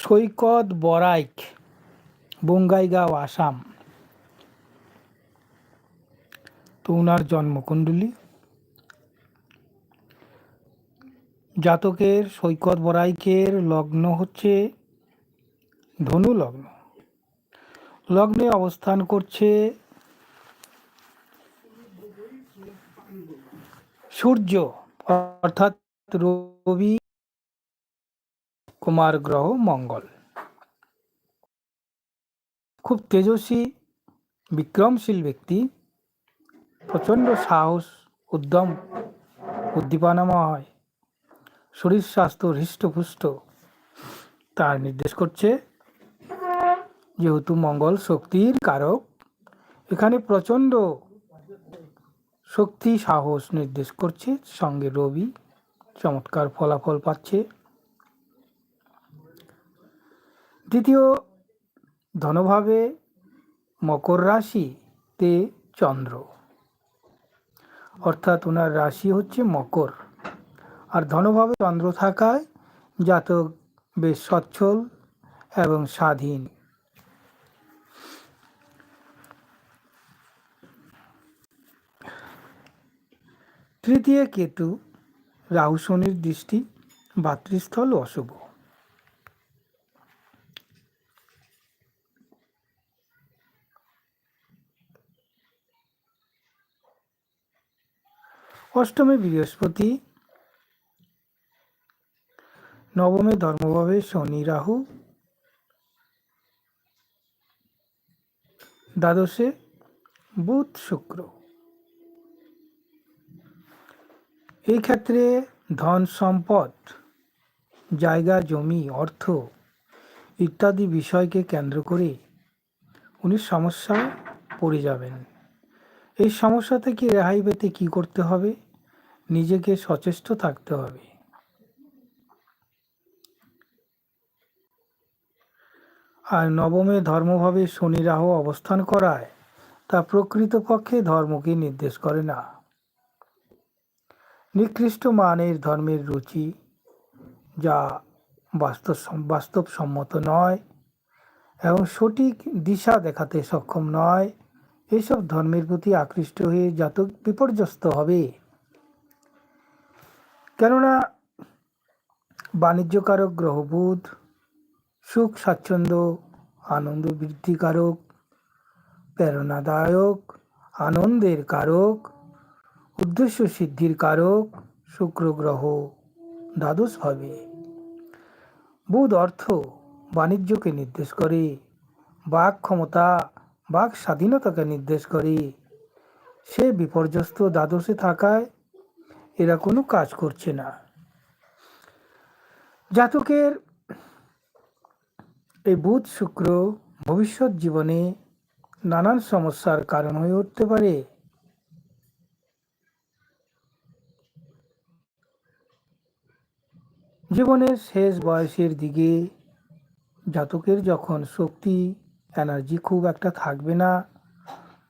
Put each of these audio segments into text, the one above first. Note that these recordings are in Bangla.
সৈকত বরাইক, বঙ্গাইগাঁও, আসাম। তো ওনার জন্মকুণ্ডলী। জাতকের সৈকত বরাইকের লগ্ন হচ্ছে ধনু লগ্ন। লগ্নে অবস্থান করছে সূর্য, অর্থাৎ রবি কুমার গ্রহ মঙ্গল। খুব তেজস্বী, বিক্রমশীল ব্যক্তি, প্রচণ্ড সাহস, উদ্যম, উদ্দীপনাময়, শরীর স্বাস্থ্য হৃষ্টপুষ্ট। তার নির্দেশ করছে যেহেতু মঙ্গল শক্তির কারক, এখানে প্রচণ্ড শক্তি, সাহস নির্দেশ করছে। সঙ্গে রবি চমৎকার ফলাফল পাচ্ছে। দ্বিতীয় ধনভাবে মকর রাশিতে চন্দ্র। অর্থাৎ ওনার রাশি হচ্ছে মকর। আর ধনভাবে চন্দ্র থাকায় জাতক বেশ সচ্ছল এবং স্বাধীন। তৃতীয় কেতু, রাহু শনির দৃষ্টি ভাতৃস্থল অশুভ। অষ্টমে বৃহস্পতি, নবমে ধর্মভাবে শনি রাহু, দ্বাদশে বুধ শুক্র। এই ক্ষেত্রে ধন সম্পদ, জায়গা, জমি, অর্থ ইত্যাদি বিষয়কে কেন্দ্র করে উনি সমস্যায় পড়ে যাবেন। এই সমস্যা থেকে রেহাই পেতে কী করতে হবে? নিজেকে সচেষ্ট থাকতে হবে। আর নবমে ধর্মভাবে শনি রাহু অবস্থান করায়, তা প্রকৃতপক্ষে ধর্মকে নির্দেশ করে না। নিকৃষ্ট মানের ধর্মের রুচি, যা বাস্তব বাস্তবসম্মত নয় এবং সঠিক দিশা দেখাতে সক্ষম নয়, এসব ধর্মের প্রতি আকৃষ্ট হয়ে জাতক বিপর্যস্ত হবে। কেননা বাণিজ্যকারক, গ্রহবোধ, সুখ, স্বাচ্ছন্দ্য, আনন্দ বৃদ্ধিকারক, প্রেরণাদায়ক, আনন্দের কারক, উদ্দেশ্য সিদ্ধির কারক, শুক্র গ্রহ দ্বাদশভাবে বুধ অর্থ বাণিজ্যকে নির্দেশ করে, বাক ক্ষমতা, বাক স্বাধীনতাকে নির্দেশ করে। সে বিপর্যস্ত দ্বাদশে থাকায় এরা কোনো কাজ করছে না। জাতকের এই বুধ শুক্র ভবিষ্যৎ জীবনে নানান সমস্যার কারণ হয়ে উঠতে পারে। জীবনের শেষ বয়সের দিকে জাতকের যখন শক্তি এনার্জি খুব একটা থাকবে না,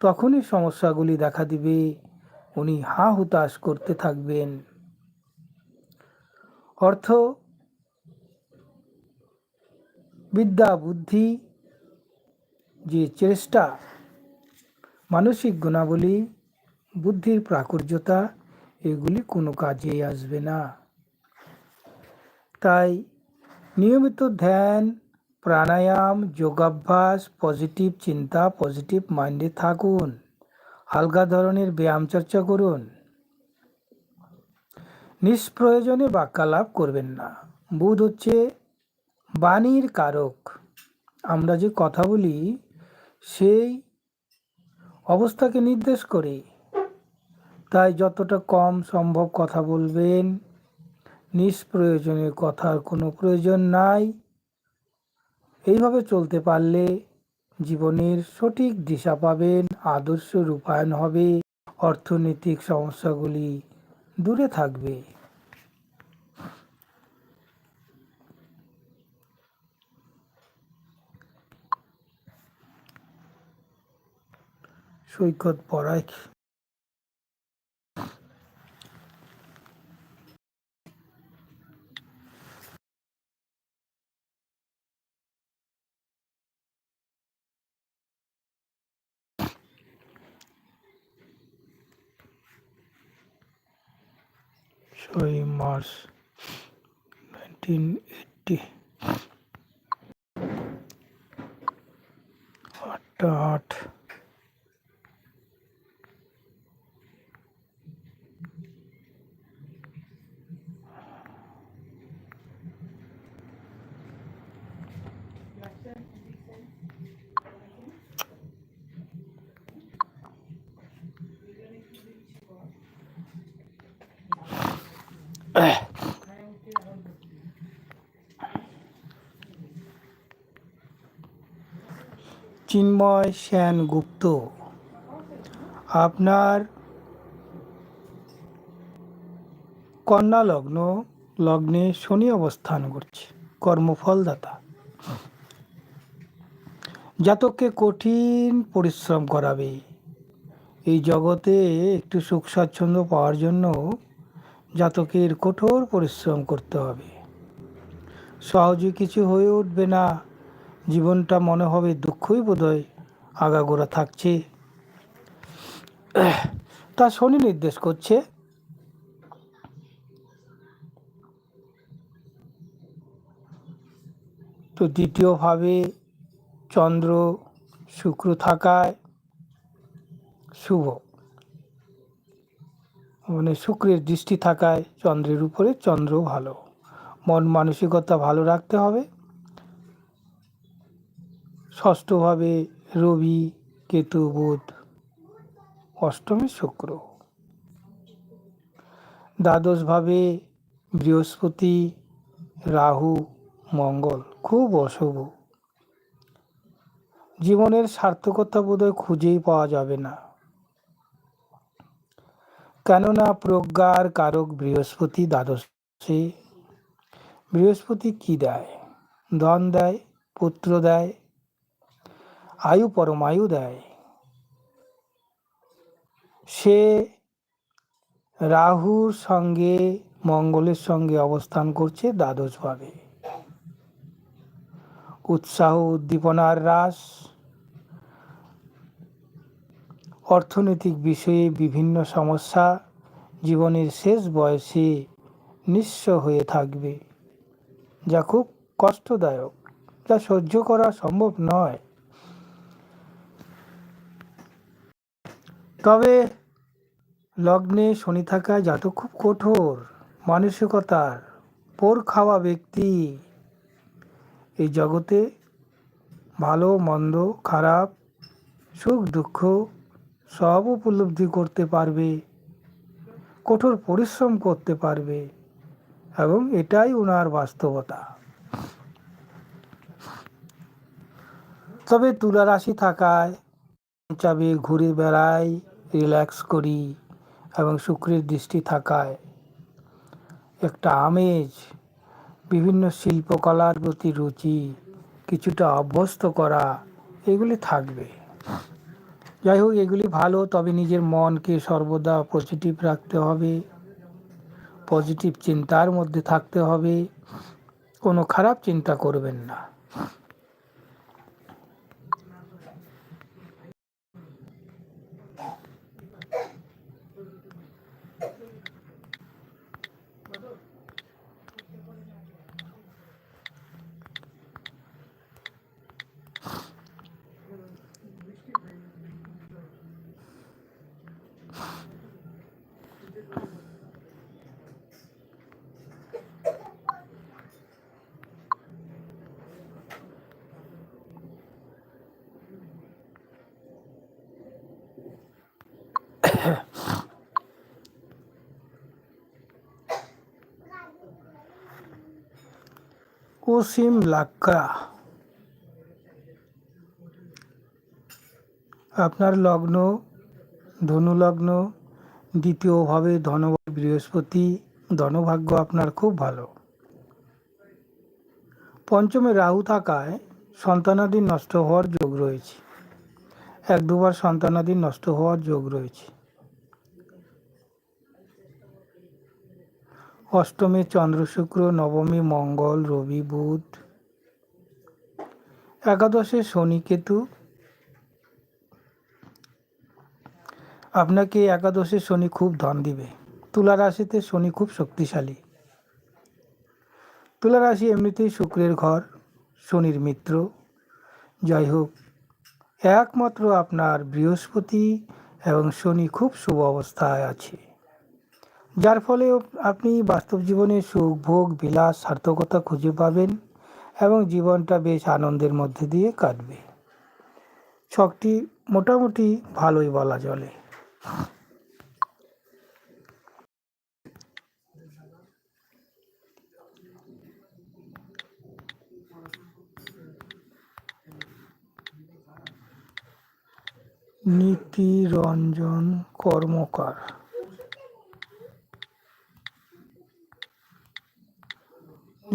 তখনই সমস্যাগুলি দেখা দিবে। উনি হা হুতাশ করতে থাকবেন। অর্থ, বিদ্যা, বুদ্ধি, যে চেষ্টা, মানসিক গুণাবলী, বুদ্ধির প্রাচুর্যতা, এগুলি কোনো কাজেই আসবে না। তাই নিয়মিত ধ্যান, প্রাণায়াম, যোগাভ্যাস পজিটিভ চিন্তা পজিটিভ মাইন্ডে থাকুন। হালকা ধরনের ব্যায়াম চর্চা করুন। নিষ্প্রয়োজনে বাক্যালাপ করবেন না। বুধ হচ্ছে বাণীর কারক। আমরা যে কথা বলি, সেই অবস্থাকে নির্দেশ করে। তাই যতটা কম সম্ভব কথা বলবেন। নিষ্প্রয়োজনীয় কথার কোনো প্রয়োজন নাই। এইভাবে চলতে পারলে জীবনের সঠিক দিশা পাবেন আদর্শ রূপায়ণ হবে অর্থনৈতিক সমস্যাগুলি দূরে থাকবে। সৈকত twenty March nineteen eighty. आठ आठ Thank you. চিন্ময় সেনগুপ্ত আপনার কন্যা লগ্ন লগ্নে শনি অবস্থান করছে, কর্মফলদাতা। জাতককে কঠিন পরিশ্রম করাবে। এই জগতে একটু সুখ স্বাচ্ছন্দ্য পাওয়ার জন্য জাতকের কঠোর পরিশ্রম করতে হবে। সহজে কিছু হয়ে উঠবে না। জীবনটা মনে হবে দুঃখই বোধহয় আগাগোড়া থাকছে। তা শনি নির্দেশ করছে। তো দ্বিতীয়ভাবে চন্দ্র শুক্র থাকায় শুভ। মানে শুক্রের দৃষ্টি থাকায় চন্দ্রের উপরে চন্দ্র ভালো। মন মানসিকতা ভালো রাখতে হবে। ষষ্ঠভাবে রবি, কেতু, বুধ, অষ্টমী শুক্র। দ্বাদশভাবে বৃহস্পতি, রাহু, মঙ্গল খুব অশুভ। জীবনের সার্থকতা বোধহয় খুঁজেই পাওয়া যাবে না। কেননা প্রজ্ঞার কারক বৃহস্পতি দ্বাদশে। বৃহস্পতি কি দেয়? ধন দেয়, পুত্র দেয়, আয়ু পরমায়ু দেয়। সে রাহুর সঙ্গে, মঙ্গলের সঙ্গে অবস্থান করছে দ্বাদশভাবে। উৎসাহ, উদ্দীপনার হ্রাস অর্থনৈতিক বিষয়ে বিভিন্ন সমস্যা জীবনের শেষ বয়সে নিঃস্ব হয়ে থাকবে। যা খুব কষ্টদায়ক, যা সহ্য করা সম্ভব নয়। তবে লগ্নে শনি থাকা জাতক খুব কঠোর, মানসিকতার পোর খাওয়া ব্যক্তি। এই জগতে ভালো, মন্দ, খারাপ, সুখ, দুঃখ সব উপলব্ধি করতে পারবে, কঠোর পরিশ্রম করতে পারবে এবং এটাই ওনার বাস্তবতা। তবে তুলা রাশি থাকায় চাবে ঘুরে বেড়াই রিল্যাক্স করি এবং শুক্রের দৃষ্টি থাকায়। একটা আমেজ, বিভিন্ন শিল্পকলার প্রতি রুচি, কিছুটা অভ্যস্ত করা, এগুলি থাকবে। যাই হোক, এগুলি ভালো, তবে নিজের মনকে সর্বদা পজিটিভ রাখতে হবে পজিটিভ চিন্তার মধ্যে থাকতে হবে, কোনো খারাপ চিন্তা করবেন না। অসীম লাক্কা আপনার লগ্ন ধনু লগ্ন দ্বিতীয়ভাবে ধনভাব বৃহস্পতি, ধনভাগ্য আপনার খুব ভালো। পঞ্চমে রাহু থাকায় সন্তানাদি নষ্ট হওয়ার যোগ রয়েছে। এক দুবার সন্তানাদি নষ্ট হওয়ার যোগ রয়েছে। অষ্টমে চন্দ্র শুক্র নবমী, মঙ্গল, রবি, বুধ। একাদশে শনি কেতু। আপনাকে একাদশে শনি খুব ধন দিবে। তুলা রাশিতে শনি খুব শক্তিশালী। তুলা রাশি এমনিতেই শুক্রের ঘর, শনির মিত্র। যাই হোক, একমাত্র আপনার বৃহস্পতি এবং শনি খুব শুভ অবস্থায় আছে। যার ফলে আপনি বাস্তব জীবনে সুখ, ভোগ, বিলাস, সার্থকতা খুঁজে পাবেন এবং জীবনটা বেশ আনন্দের মধ্যে দিয়ে কাটবে। ছকটি মোটামুটি ভালোই বলা চলে। Nitiranjan Karmakar.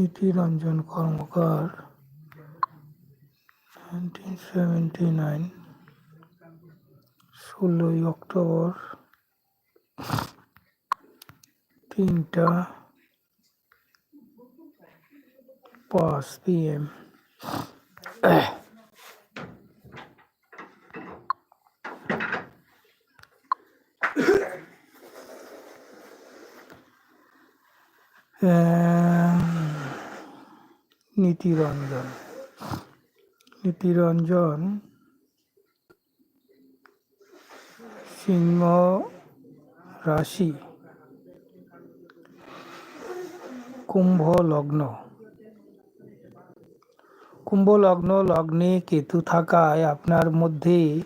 Nitiranjan Karmakar nineteen seventy nine ষোলোই অক্টোবর তিনটা পাঁচ পিএম নীতিরঞ্জন। নীতিরঞ্জন সিংহ রাশি। কুম্ভ লগ্ন। কুম্ভ লগ্ন, লগ্নে কেতু থাকায় আপনার মধ্যে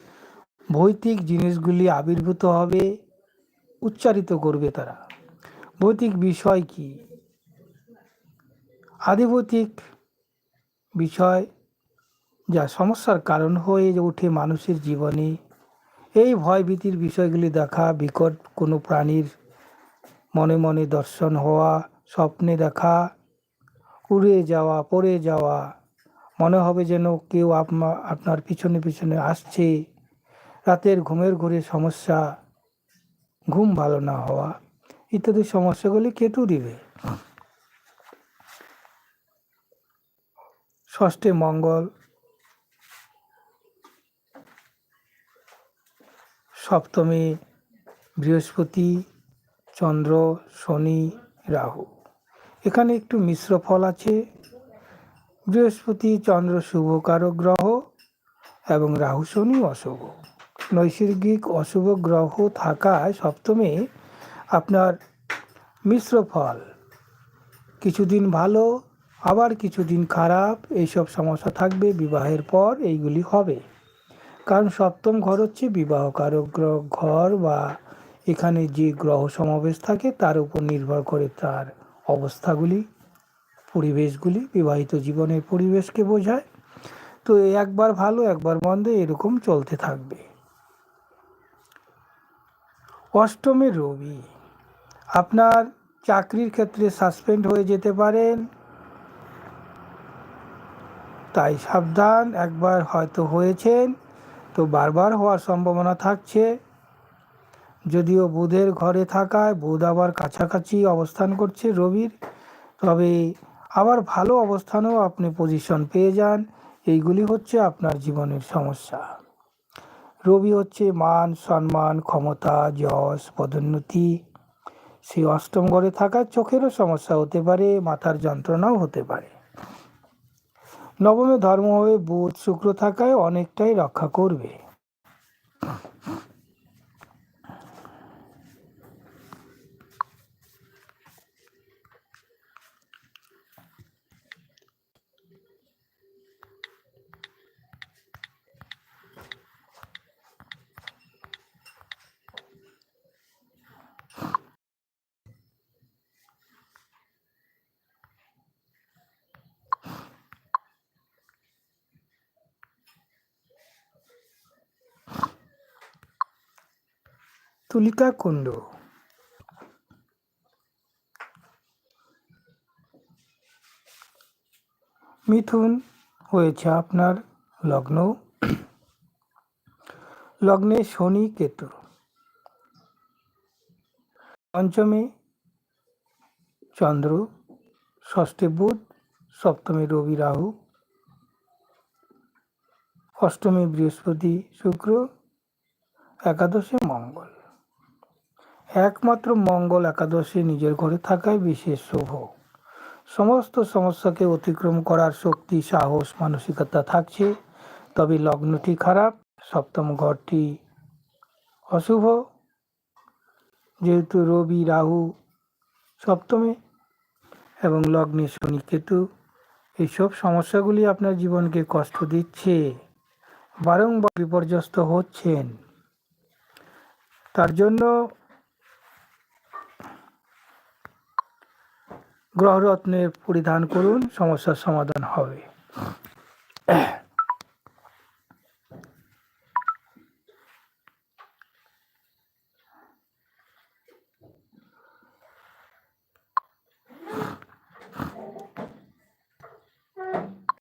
ভৌতিক জিনিসগুলি আবির্ভূত হবে, উচ্চারিত করবে তারা। ভৌতিক বিষয় কি? আদিভৌতিক বিষয় যা সমস্যার কারণ হয়ে ওঠে মানুষের জীবনে। এই ভয়ভীতির বিষয়গুলি দেখা বিকট কোনো প্রাণীর মনে মনে দর্শন হওয়া, স্বপ্নে দেখা, উড়ে যাওয়া, পড়ে যাওয়া। মনে হবে যেন কেউ আপনা- আপনার পিছনে পিছনে আসছে। রাতের ঘুমের ঘুরে সমস্যা, ঘুম ভালো না হওয়া ইত্যাদি সমস্যাগুলি কেতু দিবে ষষ্ঠে মঙ্গল, সপ্তমে বৃহস্পতি, চন্দ্র, শনি, রাহু। এখানে একটু মিশ্র ফল আছে। বৃহস্পতি, চন্দ্র শুভকারক গ্রহ এবং রাহু শনি অশুভ। নৈসর্গিক অশুভ গ্রহ থাকায় সপ্তমে আপনার মিশ্র ফল। কিছুদিন ভালো আবার কিছুদিন খারাপ, এইসব সমস্যা থাকবে, বিবাহের পর এইগুলি হবে। কারণ সপ্তম ঘর হচ্ছে বিবাহকারক গ্রহ ঘর বা এখানে যে গ্রহ সমাবেশ থাকে তার উপর নির্ভর করে তার অবস্থাগুলি, পরিবেশগুলি, বিবাহিত জীবনের পরিবেশকে বোঝায়। তো একবার ভালো, একবার মন্দ এরকম চলতে থাকবে। অষ্টমে রবি। আপনার চাকরির ক্ষেত্রে সাসপেন্ড হয়ে যেতে পারেন তাই সাবধান, একবার হয়তো হয়েছেন, তো বারবার হওয়ার সম্ভাবনা থাকছে। যদিও বুধের ঘরে থাকায় বুধ আবার কাছাকাছি অবস্থান করছে রবির, তবে আবার ভালো অবস্থানেও আপনি পজিশন পেয়ে যান। এইগুলি হচ্ছে আপনার জীবনের সমস্যা। রবি হচ্ছে মান, সম্মান, ক্ষমতা, যশ, পদোন্নতি। সেই অষ্টম ঘরে থাকার চোখেরও সমস্যা হতে পারে, মাথার যন্ত্রণাও হতে পারে। নবমে ধর্ম হবে বুধ শুক্র থাকায় অনেকটাই রক্ষা করবে। তুলিকা কুণ্ড মিথুন, হয়েছে আপনার লগ্ন। লগ্নে শনি কেতু। পঞ্চমে চন্দ্র, ষষ্ঠে বুধ, সপ্তমে রবি রাহু, অষ্টমে বৃহস্পতি শুক্র, একাদশে মঙ্গল। একমাত্র মঙ্গল একাদশী নিজের ঘরে থাকায় বিশেষ শুভ। সমস্ত সমস্যাকে অতিক্রম করার শক্তি, সাহস, মানসিকতা থাকছে। তবে লগ্নটি খারাপ, সপ্তম ঘরটি অশুভ। যেহেতু রবি, রাহু সপ্তমে এবং লগ্নে শনি, কেতু, এইসব সমস্যাগুলি আপনার জীবনকে কষ্ট দিচ্ছে, বারংবার বিপর্যস্ত হচ্ছেন। তার জন্য গ্রহরত্নের পরিধান করুন সমস্যার সমাধান হবে।